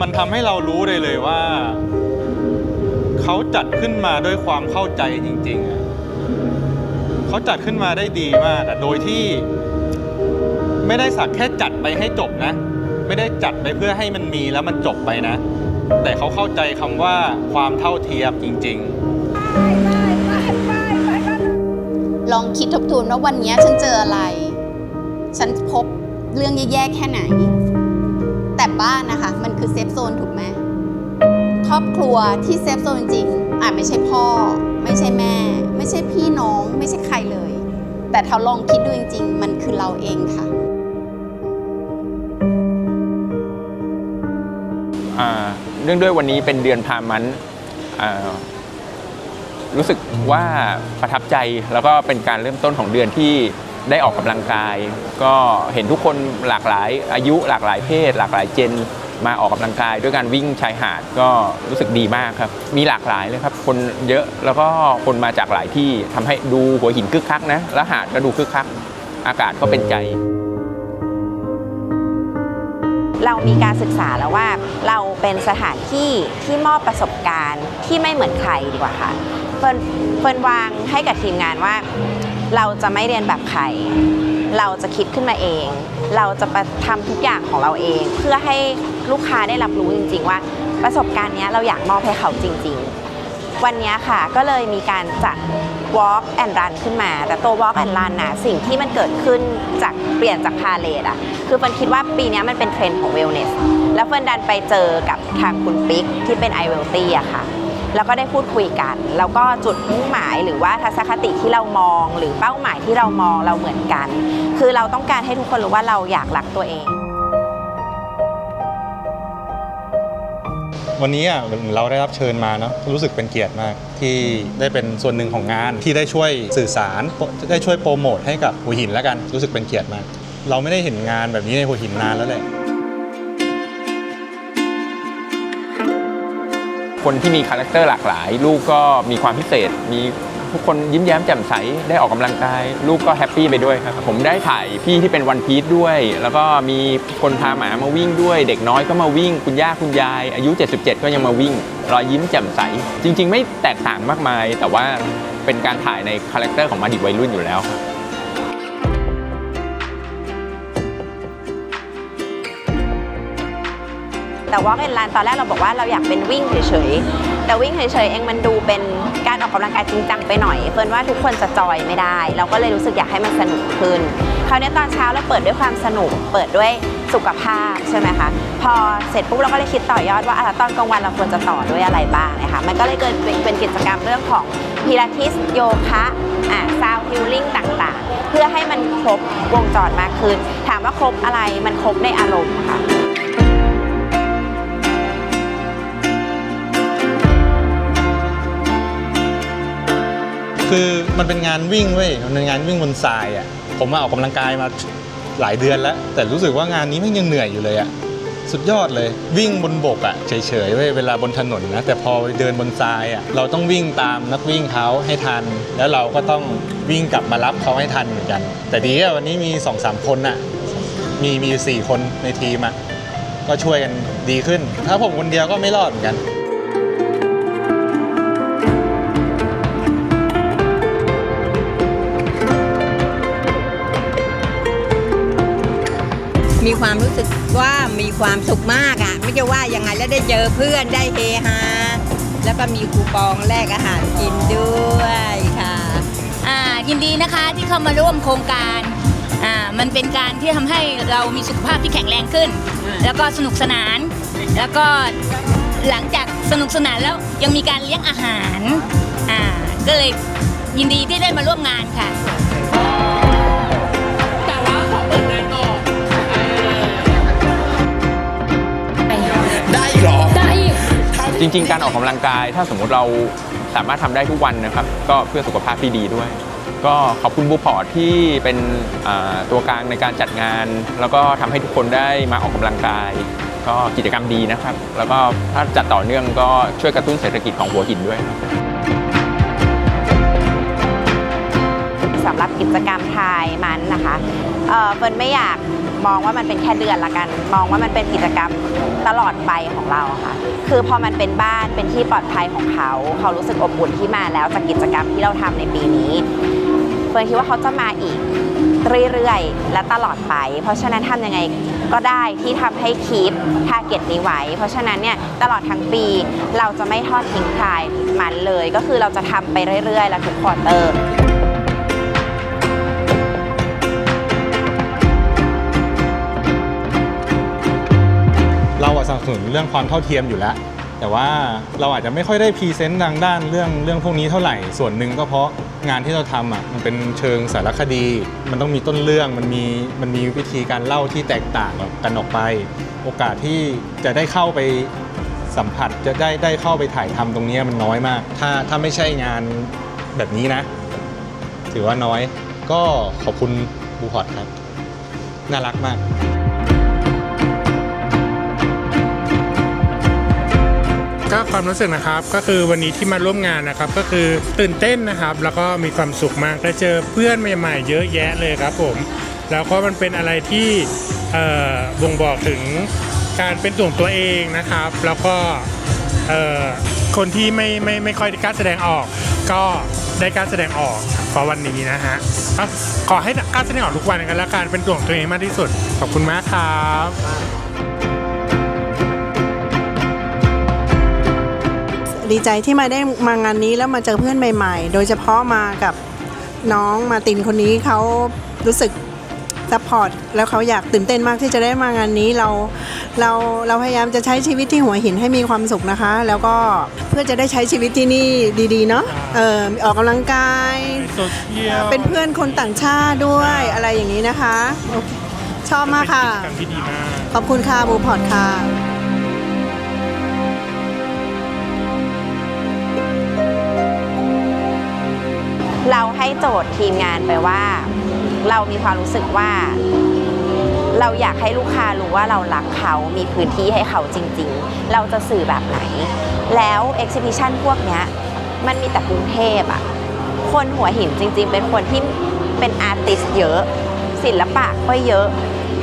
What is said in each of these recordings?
มันทำให้เรารู้เลยเลยว่า เขาจัดขึ้นมาด้วยความเข้าใจจริงๆอะเขาจัดขึ้นมาได้ดีมากอะโดยที่ไม่ได้สักแค่จัดไปให้จบนะ ไม่ได้จัดไปเพื่อให้มันมีแล้วมันจบไปนะ แต่เขาเข้าใจคำว่าความเท่าเทียมจริง ๆ ลองคิดทบทวนว่าวันนี้ฉันเจออะไร ฉันพบเรื่องแย่ๆแค่ไหน แต่บ้านนะคะมัน คือเซฟโซนถูกไหมครอบครัวที่เซฟโซนจริงอาจไม่ใช่พ่อ ไม่ใช่แม่ ไม่ใช่พี่น้อง ไม่ใช่ใครเลย แต่ถ้าลองคิดดูจริง ๆ มันคือเราเองค่ะอ่าเนื่องด้วยวันนี้เป็นเดือนพามันอ่ารู้สึกว่าประทับใจแล้วก็เป็นการเริ่มต้นของเดือนที่ได้ออกกำลังกาย ก็เห็นทุกคนหลากหลายอายุหลากหลายเพศ หลากหลายเจน มาออกกำลังกายด้วยการวิ่งชายหาดก็รู้สึกดีมากครับ มีหลากหลายเลยครับ คนเยอะแล้วก็คนมาจากหลายที่ทำให้ดูหัวหินคึกคักนะแล้วหาดก็ดูคึกคัก อากาศก็เป็นใจเรามีการศึกษาแล้วว่าเราเป็นสถานที่ที่มอบประสบการณ์ที่ไม่เหมือนใครดีกว่าค่ะเฟิร์นเฟิร์นวางให้กับทีมงานว่า เราจะไม่เรียนแบบใคร เราจะคิดขึ้นมาเอง เราจะไปทำทุกอย่างของเราเอง เพื่อให้ลูกค้าได้รับรู้จริง ๆ ว่า ประสบการณ์นี้เราอยากมอบให้เขาจริง ๆ วันนี้ค่ะก็เลยมีการจัด Walk and Run ขึ้นมา แต่ตัว Walk and Run น่ะสิ่งที่มันเกิดขึ้นจากเปลี่ยนจากพาเลทอะคือเฟิร์นคิดว่าปีนี้มันเป็นเทรนด์ของ Wellness แล้วเฟิร์นดันไปเจอกับทางคุณปิ๊กที่เป็น i w e l t y อะค่ะ แล้วก็ได้พูดคุยกัน แล้วก็จุดมุ่งหมายหรือว่าทัศนคติที่เรามอง หรือเป้าหมายที่เรามองเราเหมือนกัน คือเราต้องการให้ทุกคนรู้ว่าเราอยากรักตัวเอง วันนี้อะเราได้รับเชิญมาเนาะรู้สึกเป็นเกียรติมากที่ได้เป็นส่วนหนึ่งของงานที่ได้ช่วยสื่อสารได้ช่วยโปรโมทให้กับหัวหินแล้วกันรู้สึกเป็นเกียรติมาก เราไม่ได้เห็นงานแบบนี้ในหัวหินนานแล้วแหละ คนที่มีคาแรคเตอร์หลากหลาย ลูกก็มีความพิเศษ มีทุกคนยิ้มแย้มแจ่มใสได้ออกกำลังกาย ลูกก็แฮปปี้ไปด้วยครับ ผมได้ถ่ายพี่ที่เป็นวันพีซด้วย แล้วก็มีคนพาหมามาวิ่งด้วย เด็กน้อยก็มาวิ่ง คุณย่าคุณยาย อายุ 77 ก็ยังมาวิ่ง รอยยิ้มแจ่มใส จริง ๆ ไม่แตกต่างมากมาย แต่ว่าเป็นการถ่ายในคาแรคเตอร์ของมาดิวัยรุ่นอยู่แล้วครับ แต่ Walk and Run ตอนแรกเราบอกว่าเราอยากเป็นวิ่งเฉยๆ แต่วิ่งเฉยๆ เองมันดูเป็นการออกกำลังกายจริงจังไปหน่อย เฟิร์นว่าทุกคนจะจอยไม่ได้ เราก็เลยรู้สึกอยากให้มันสนุกขึ้น คราวนี้ตอนเช้าเราเปิดด้วยความสนุก เปิดด้วยสุขภาพใช่ไหมคะ พอเสร็จปุ๊บเราก็เลยคิดต่อยอดว่าอะตอนกลางวันเราควรจะต่อด้วยอะไรบ้างนะคะ มันก็เลยเกิดเป็นเป็นกิจกรรมเรื่องของพิลาทิสโยคะอ่าซาวฮิลลิ่งต่างๆ เพื่อให้มันครบวงจรมากขึ้น ถามว่าครบอะไรมันครบในอารมณ์ค่ะ คือมันเป็นงานวิ่งเว้ยมันเป็นงานวิ่งบนทรายอะผมมาออกกำลังกายมาหลายเดือนแล้ว แต่รู้สึกว่างานนี้ไมันยังเหนื่อยอยู่เลยอะสุดยอดเลย วิ่งบนบกอะเฉยๆเว้ยเวลาบนถนนนะแต่พอเดินบนทรายอะเราต้องวิ่งตามนักวิ่งเขาให้ทัน แล้วเราก็ต้องวิ่งกลับมารับเขาให้ทันเหมือนกัน แต่ดีอะวันนี้มี2อสามคนอะมีมีสี่คนในทีมอะก็ช่วยกันดีขึ้น ถ้าผมคนเดียวก็ไม่รอดเหมือนกัน มีความรู้สึกว่ามีความสุขมากอะ่ะ ไม่จะว่ายังไงแล้วได้เจอเพื่อนได้เฮฮาแล้วก็มีคูปองแลกอาหารกินด้วยค่ะอ่ายินดีนะคะที่เข้ามาร่วมโครงการอ่ามันเป็นการที่ทำให้เรามีสุขภาพที่แข็งแรงขึ้น แล้วก็สนุกสนาน แล้วก็หลังจากสนุกสนานแล้วยังมีการเลี้ยงอาหารอ่าก็เลยยินดีที่ได้มาร่วมงานค่ะ จริง ๆ การออกกำลังกาย ถ้าสมมุติเราสามารถทำได้ทุกวันนะครับ ก็เพื่อสุขภาพที่ดีด้วย ก็ขอบคุณบูพอร์ตที่เป็นตัวกลางในการจัดงาน แล้วก็ทำให้ทุกคนได้มาออกกำลังกาย ก็กิจกรรมดีนะครับ แล้วก็ถ้าจัดต่อเนื่องก็ช่วยกระตุ้นเศรษฐกิจของหัวหินด้วยสำหรับกิจกรรมทายมันนะคะเออเฟิร์นไม่อยาก มองว่ามันเป็นแค่เดือนละกัน มองว่ามันเป็นกิจกรรมตลอดไปของเราค่ะ คือพอมันเป็นบ้านเป็นที่ปลอดภัยของเขา เขารู้สึกอบอุ่นที่มาแล้วจากกิจกรรมที่เราทำในปีนี้เฟิร์นคิดว่าเขาจะมาอีกเรื่อยๆ และตลอดไป เพราะฉะนั้นทำยังไงก็ได้ที่ทำให้คีปทาร์เก็ตนี้ไว้ เพราะฉะนั้นเนี่ยตลอดทั้งปีเราจะไม่ทอดทิ้งใครมันเลย ก็คือเราจะทำไปเรื่อยๆ และทุกควอเตอร์ เรื่องความเท่าเทียมอยู่แล้ว แต่ว่าเราอาจจะไม่ค่อยได้พรีเซนต์ทางด้านเรื่องเรื่องพวกนี้เท่าไหร่ ส่วนหนึ่งก็เพราะงานที่เราทำอะมันเป็นเชิงสารคดี มันต้องมีต้นเรื่องมันมีมันมีวิธีการเล่าที่แตกต่างกันออกไป โอกาสที่จะได้เข้าไปสัมผัสจะได้ได้เข้าไปถ่ายทำตรงนี้มันน้อยมาก ถ้าถ้าไม่ใช่งานแบบนี้นะ ถือว่าน้อยก็ขอบคุณบูพอดครับ น่ารักมาก ก็ความรู้สึกนะครับก็คือวันนี้ที่มาร่วมงานนะครับก็คือตื่นเต้นนะครับ แล้วก็มีความสุขมากได้เจอเพื่อนใหม่ๆ เยอะแยะเลยครับผมแล้วก็มันเป็นอะไรที่บ่งบอกถึงการเป็นตัวของตัวเองนะครับ แล้วก็คนที่ไม่ไม่ไม่ค่อยกล้าแสดงออก ก็ได้กล้าแสดงออกเพราะวันนี้นะฮะขอให้กล้าแสดงออกทุกวันกันแล้วกันเป็นตัวของตัวเองมากที่สุดขอบคุณมากครับ ดีใจที่มาได้มางานนี้แล้วมาเจอเพื่อนใหม่ ๆ โดยเฉพาะมากับน้องมาตินคนนี้เขารู้สึกซัพพอร์ตแล้วเขาอยากตื่นเต้นมากที่จะได้มางานนี้เราเราเราพยายามจะใช้ชีวิตที่หัวหินให้มีความสุขนะคะ แล้วก็เพื่อจะได้ใช้ชีวิตที่นี่ดีๆเนาะเออออกกำลังกายโซเชียลเป็นเพื่อนคนต่างชาติด้วยอะไรอย่างนี้นะคะโอเคชอบมากค่ะเป็นกิจกรรมที่ดีมากขอบคุณค่ะบูพอร์ตค่ะ ทย์ทีมงานไปว่า เรามีความรู้สึกว่า เราอยากให้ลูกค้ารู้ว่าเรารักเขามีพื้นที่ให้เขาจริง ๆ เราจะสื่อแบบไหน แล้ว exhibition พวกเนี้ยมันมีแต่กรุงเทพอะคนหัวหินจริง ๆ เป็นคนที่เป็นอาร์ติสเยอะ ศิลปะก็เยอะ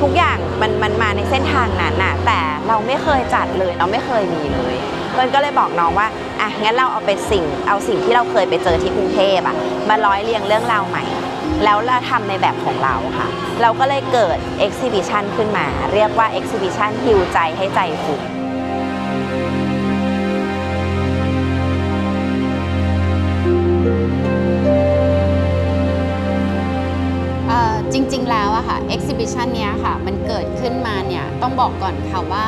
ทุกอย่างมันมันมาในเส้นทางนั้นน่ะแต่เราไม่เคยจัดเลยเราไม่เคยมีเลยเพื่อนก็เลยบอกน้องว่า อะงั้นเราเอาไปสิ่งเอาสิ่งที่เราเคยไปเจอที่กรุงเทพอะมาร้อยเรียงเรื่องราวใหม่ แล้วเราทำในแบบของเราค่ะ เราก็เลยเกิด exhibition ขึ้นมา เรียกว่า exhibition ฮิวใจให้ใจฟูเอ่อจริงๆแล้วอะค่ะ exhibition เนี้ยค่ะ มันเกิดขึ้นมาเนี่ย ต้องบอกก่อนค่ะว่า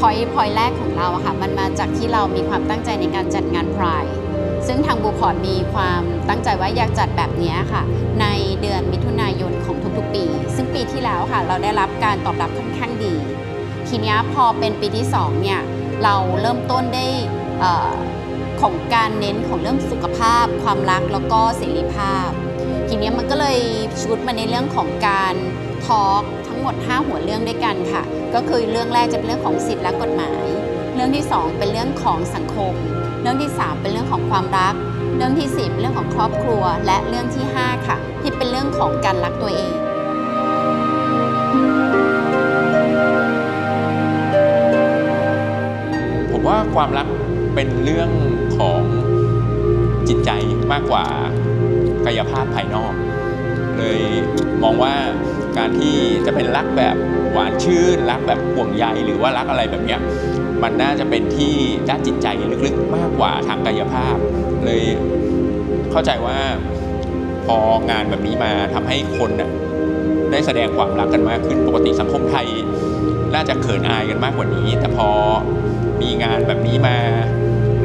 point point แรกของเราอะค่ะมันมาจากที่เรามีความตั้งใจในการจัดงาน Pride ซึ่งทางบูพอร์ตมีความตั้งใจว่าอยากจัดแบบนี้ค่ะ ในเดือนมิถุนายนของทุกๆปี ซึ่งปีที่แล้วค่ะ เราได้รับการตอบรับค่อนข้างดี ทีนี้พอเป็นปีที่2เนี่ยเราเริ่มต้นได้ของการเน้นของเรื่องสุขภาพ ความรักแล้วก็เสรีภาพ ทีนี้มันก็เลยชุดมาในเรื่องของการทอล์ก หมด 5 หัวเรื่องด้วยกันค่ะ ก็คือเรื่องแรกจะเป็นเรื่องของสิทธิและกฎหมาย เรื่องที่ 2 เป็นเรื่องของสังคม เรื่องที่ 3 เป็นเรื่องของความรัก เรื่องที่4เป็นเรื่องของครอบครัว และเรื่องที่ 5 ค่ะ ที่เป็นเรื่องของการรักตัวเองผมว่าความรักเป็นเรื่องของจิตใจมากกว่ากายภาพภายนอก เลยมองว่า การที่จะเป็นรักแบบหวานชื่น รักแบบห่วงใยหรือว่ารักอะไรแบบเนี้ยมันน่าจะเป็นที่ด้านจิตใจลึกๆมากกว่าทางกายภาพ เลยเข้าใจว่าพองานแบบนี้มาทำให้คนน่ะได้แสดงความรักกันมากขึ้นปกติสังคมไทย น่าจะเขินอายกันมากกว่านี้ แต่พอมีงานแบบนี้มา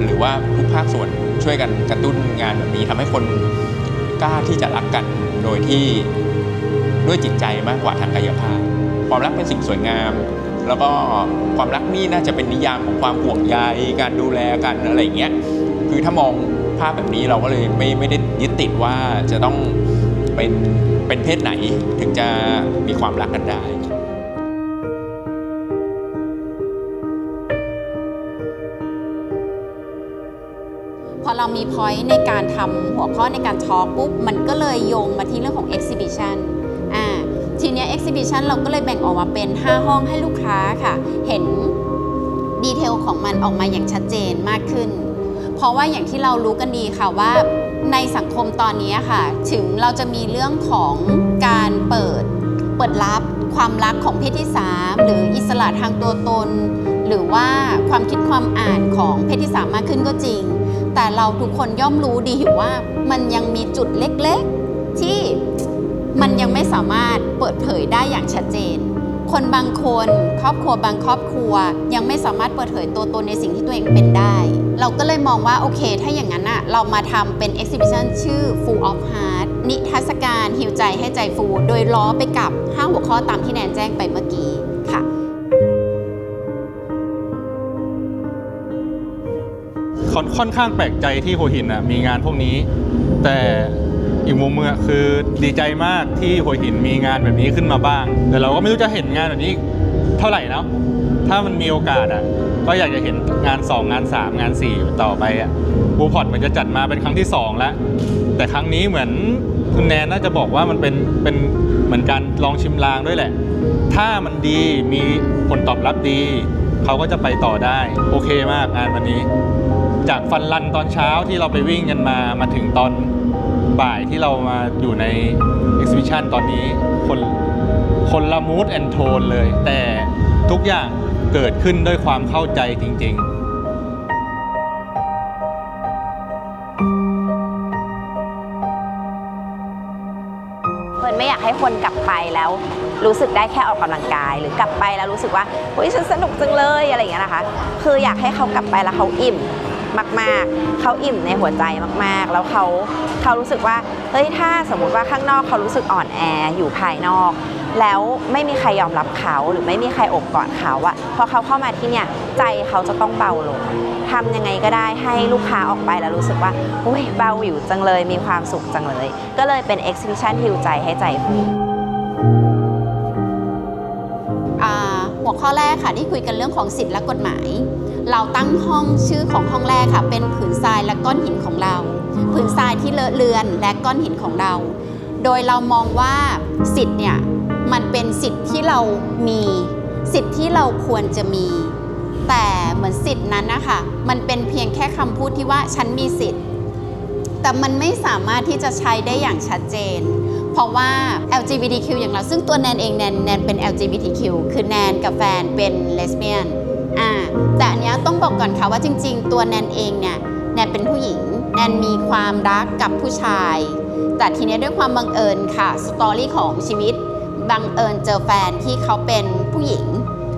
หรือว่าทุกภาคส่วนช่วยกันกระตุ้นงานแบบนี้ทำให้คนกล้าที่จะรักกันโดยที่ ด้วยจิตใจมากกว่าทางกายภาพ ความรักเป็นสิ่งสวยงาม แล้วก็ความรักนี่น่าจะเป็นนิยามของความห่วงใยการดูแลกันอะไรอย่างเงี้ยคือถ้ามองภาพแบบนี้เราก็เลยไม่ไม่ได้ยึดติดว่าจะต้องเป็นเป็นเพศไหนถึงจะมีความรักกันได้พอเรามี point ในการทำหัวข้อในการทอล์กปุ๊บ มันก็เลยโยงมาที่เรื่องของ exhibition อ่า ทีนี้ย exhibition เราก็เลยแบ่งออกมาเป็น 5 ห้องให้ลูกค้าค่ะ เห็นดีเทลของมันออกมาอย่างชัดเจนมากขึ้น เพราะว่าอย่างที่เรารู้กันดีค่ะว่าในสังคมตอนนี้ค่ะ ถึงเราจะมีเรื่องของการเปิดเปิดรับความรักของเพศที่ 3 หรืออิสระทางตัวตน หรือว่าความคิดความอ่านของเพศที่ 3 มากขึ้นก็จริง แต่เราทุกคนย่อมรู้ดีอยู่ว่ามันยังมีจุดเล็กๆ ที่ มันยังไม่สามารถเปิดเผยได้อย่างชัดเจน คนบางคนครอบครัวบางครอบครัว ยังไม่สามารถเปิดเผยตัวตนในสิ่งที่ตัวเองเป็นได้ เราก็เลยมองว่าโอเค ถ้าอย่างนั้นอะเรามาทำเป็น exhibition ชื่อ Full of Heart นิทรรศการฮิวใจให้ใจฟู โดยล้อไปกับ5หัวข้อตามที่แนนแจ้งไปเมื่อกี้ค่ะค่อนค่อนข้างแปลกใจที่หัวหินอะมีงานพวกนี้ แต่ อีกมุมเมือคือดีใจมากที่หัวหินมีงานแบบนี้ขึ้นมาบ้าง แต่เราก็ไม่รู้จะเห็นงานแบบนี้เท่าไหร่แล้วถ้ามันมีโอกาสอะ ก็อยากจะเห็นงาน 2 งาน 3 งาน 4 ต่อไปอะบูพอดมันจะจัดมาเป็นครั้งที่ 2 แล้ว แต่ครั้งนี้เหมือนคุณแนนน่าจะบอกว่ามันเป็นเป็นเหมือนการลองชิมลางด้วยแหละ ถ้ามันดีมีผลตอบรับดี เขาก็จะไปต่อได้ โอเคมากงานวันนี้ จากฟันรันตอนเช้าที่เราไปวิ่งกันมามาถึงตอน บ่ายที่เรามาอยู่ใน exhibition ตอนนี้คนคนละมูดแอนโทนเลย แต่ทุกอย่างเกิดขึ้นด้วยความเข้าใจจริงๆเฟิร์นไม่อยากให้คนกลับไปแล้วรู้สึกได้แค่ออกกำลังกาย หรือกลับไปแล้วรู้สึกว่าเฮ้ยฉันสนุกจังเลยอะไรอย่างเงี้ยนะคะ คืออยากให้เขากลับไปแล้วเขาอิ่ม มาก ๆ เขาอิ่มในหัวใจมาก ๆ แล้วเขาเขารู้สึกว่าเฮ้ยถ้าสมมุติว่าข้างนอกเขารู้สึกอ่อนแออยู่ภายนอก แล้วไม่มีใครยอมรับเขาหรือไม่มีใครอบกอดเขาอะพอเขาเข้ามาที่เนี่ยใจเขาจะต้องเบาลงทำยังไงก็ได้ให้ลูกค้าออกไปแล้วรู้สึกว่าอุ้ยเบาอยู่จังเลยมีความสุขจังเลย ก็เลยเป็น exhibition ฮิวใจให้ใจฟูหัวข้อแรกค่ะที่คุยกันเรื่องของสิทธิและกฎหมาย เราตั้งห้องชื่อของห้องแรกค่ะ เป็นผืนทรายและก้อนหินของเรา ผืนทรายที่เลอะเลือนและก้อนหินของเรา โดยเรามองว่าสิทธิ์เนี่ยมันเป็นสิทธิ์ที่เรามีสิทธิ์ที่เราควรจะมี แต่เหมือนสิทธินั้นนะคะมันเป็นเพียงแค่คำพูดที่ว่าฉันมีสิทธิ์ แต่มันไม่สามารถที่จะใช้ได้อย่างชัดเจน เพราะว่า LGBTQ อย่างเราซึ่งตัวแนนเองแนนแนนเป็น LGBTQ คือแนนกับแฟนเป็นเลสเบี้ยน อ่าแต่อันเนี้ยต้องบอกก่อนค่ะว่าจริง ๆ ตัวแนนเองเนี่ยแนนเป็นผู้หญิง แนนมีความรักกับผู้ชาย แต่ทีเนี้ยด้วยความบังเอิญค่ะสตอรี่ของชีวิตบังเอิญเจอแฟนที่เขาเป็นผู้หญิง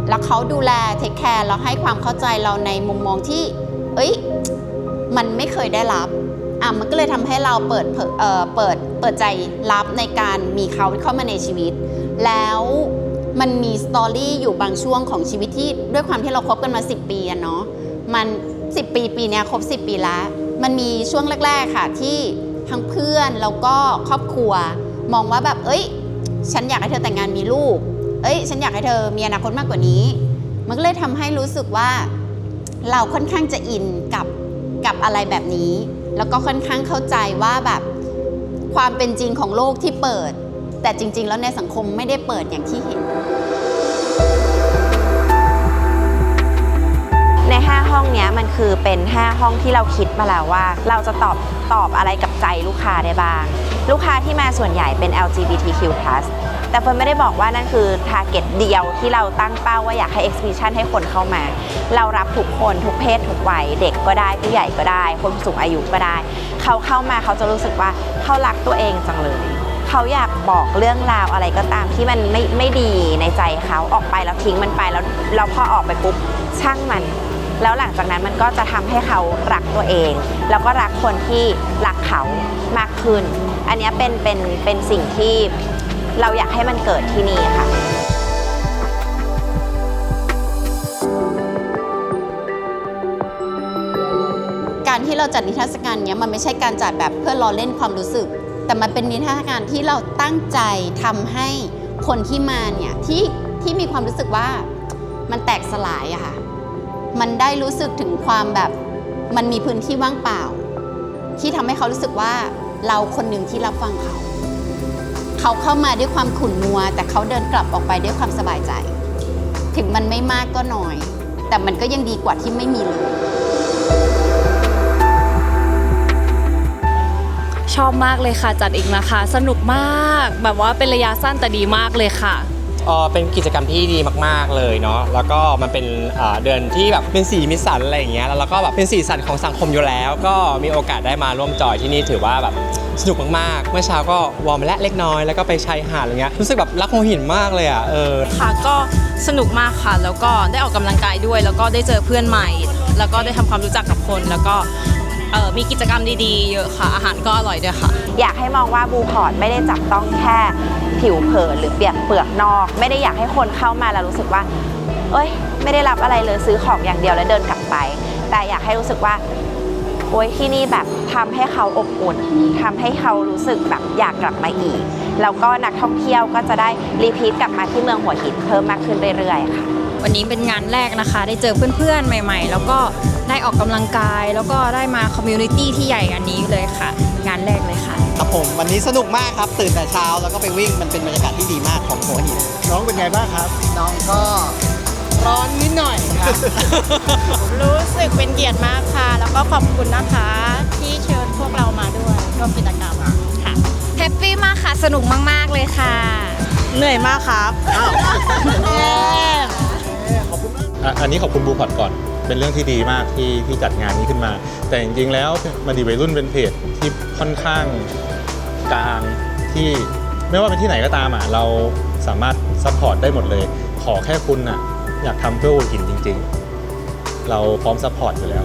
แล้วเขาดูแลเทคแคร์แล้วให้ความเข้าใจเราในมุมมองที่ เอ้ย มันไม่เคยได้รับอะมันก็เลยทำให้เราเปิดเเปิดเปิดใจรับในการมีเขาเข้ามาในชีวิต แล้ว มันมีสตอรี่อยู่บางช่วงของชีวิตที่ด้วยความที่เราคบกันมา 10 ปีอะเนาะมัน 10 ปีปีเนี้ยครบ 10 ปีแล้วมันมีช่วงแรก ๆค่ะที่ทั้งเพื่อนแล้วก็ครอบครัว มองว่าแบบ เอ้ย ฉันอยากให้เธอแต่งงานมีลูก เอ้ย ฉันอยากให้เธอมีอนาคตมากกว่านี้ มันก็เลยทำให้รู้สึกว่า เราค่อนข้างจะอินกับกับอะไรแบบนี้ แล้วก็ค่อนข้างเข้าใจว่าแบบความเป็นจริงของโลกที่เปิด แต่จริง ๆ แล้วในสังคมไม่ได้เปิดอย่างที่เห็น ใน 5 ห้องเนี้ยมันคือเป็น 5 ห้องที่เราคิดมาแล้วว่า เราจะตอบตอบอะไรกับใจลูกค้าได้บ้าง ลูกค้าที่มาส่วนใหญ่เป็น LGBTQ+ แต่เฟิร์นไม่ได้บอกว่านั่นคือ t a r g e t เดียวที่เราตั้งเป้าว่าอยากให้ exhibition ให้คนเข้ามา เรารับทุกคนทุกเพศทุกวัย เด็กก็ได้ผู้ใหญ่ก็ได้ คนสูงอายุก็ได้ เขาเข้ามาเขาจะรู้สึกว่าเขารักตัวเองจังเลย เขาอยากบอกเรื่องราวอะไรก็ตามที่มันไม่ไม่ดีในใจเขาออกไปแล้วทิ้งมันไปแล้วเราพอออกไปปุ๊บช่างมัน แล้วหลังจากนั้นมันก็จะทำให้เขารักตัวเอง แล้วก็รักคนที่รักเขามากขึ้น อันนี้เป็นเป็นเป็นสิ่งที่เราอยากให้มันเกิดที่นี่ค่ะการที่เราจัดนิทรรศการเนี้ยมันไม่ใช่การจัดแบบเพื่อล้อเล่นความรู้สึก แต่มันเป็นนิทรรศการที่เราตั้งใจทำให้คนที่มาเนี่ยที่ที่มีความรู้สึกว่ามันแตกสลายอะค่ะ มันได้รู้สึกถึงความแบบมันมีพื้นที่ว่างเปล่า ที่ทำให้เขารู้สึกว่าเราคนหนึ่งที่รับฟังเขา เขาเข้ามาด้วยความขุ่นมัว แต่เขาเดินกลับออกไปด้วยความสบายใจ ถึงมันไม่มากก็น้อย แต่มันก็ยังดีกว่าที่ไม่มีเลย อบมากเลยค่ะ จัดอีกนะคะ สนุกมาก แบบว่าเป็นระยะสั้นแต่ดีมากเลยค่ะ เอ่อเป็นกิจกรรมที่ดีมาก ๆ เลยเนาะ แล้วก็มันเป็นอ่าเดือนที่แบบเป็นสีมิตรสันอะไรอย่างเงี้ย แล้วเราก็แบบเป็นสีสันของสังคมอยู่แล้ว ก็มีโอกาสได้มาร่วมจอยที่นี่ถือว่าแบบสนุกมาก ๆ เมื่อเช้าก็วอร์มและเล็กน้อย แล้วก็ไปชายหาดอะไรเงี้ย รู้สึกแบบรักหัวหินมากเลยอะ เออ ค่ะก็สนุกมากค่ะ แล้วก็ได้ออกกำลังกายด้วย แล้วก็ได้เจอเพื่อนใหม่ แล้วก็ได้ทำความรู้จักกับคน แล้วก็ เออมีกิจกรรมดีๆเยอะค่ะ อาหารก็อร่อยด้วยค่ะ อยากให้มองว่าบูพอร์ตไม่ได้จับต้องแค่ผิวเผินหรือเปียกเปลือกนอก ไม่ได้อยากให้คนเข้ามาแล้วรู้สึกว่า เอ้ย ไม่ได้รับอะไรเลยซื้อของอย่างเดียวแล้วเดินกลับไป แต่อยากให้รู้สึกว่าโอ้ยที่นี่แบบทำให้เขาอบอุ่นทำให้เขารู้สึกแบบอยากกลับมาอีก แล้วก็นักท่องเที่ยวก็จะได้รีพีทกลับมาที่เมืองหัวหินเพิ่มมากขึ้นเรื่อยๆค่ะ วันนี้เป็นงานแรกนะคะ ได้เจอเพื่อนๆ ใหม่ ๆ แล้วก็ได้ออกกำลังกาย แล้วก็ได้มาคอมมูนิตี้ที่ใหญ่อันนี้เลยค่ะ งานแรกเลยค่ะ ครับผมวันนี้สนุกมากครับ ตื่นแต่เช้าแล้วก็ไปวิ่งมันเป็นบรรยากาศที่ดีมากของหัวหินน้องเป็นไงบ้างครับ น้องก็ร้อนนิดหน่อยครับรู้สึกเป็นเกียรติมากค่ะ แล้วก็ขอบคุณนะคะ ที่เชิญพวกเรามาด้วยร่วมกิจกรรมค่ะแฮปปี้มากค่ะ สนุกมากๆเลยค่ะ เหนื่อยมากครับ อะอันนี้ขอบคุณบูพอดก่อน เป็นเรื่องที่ดีมากที่ที่จัดงานนี้ขึ้นมา แต่จริงๆแล้วมาดีวัยรุ่นเป็นเพจที่ค่อนข้างกลางที่ไม่ว่าเป็นที่ไหนก็ตามอะเราสามารถซัพพอร์ตได้หมดเลย ขอแค่คุณอะอยากทำเพื่อหัวหินจริง ๆ เราพร้อมซัพพอร์ตอยู่แล้ว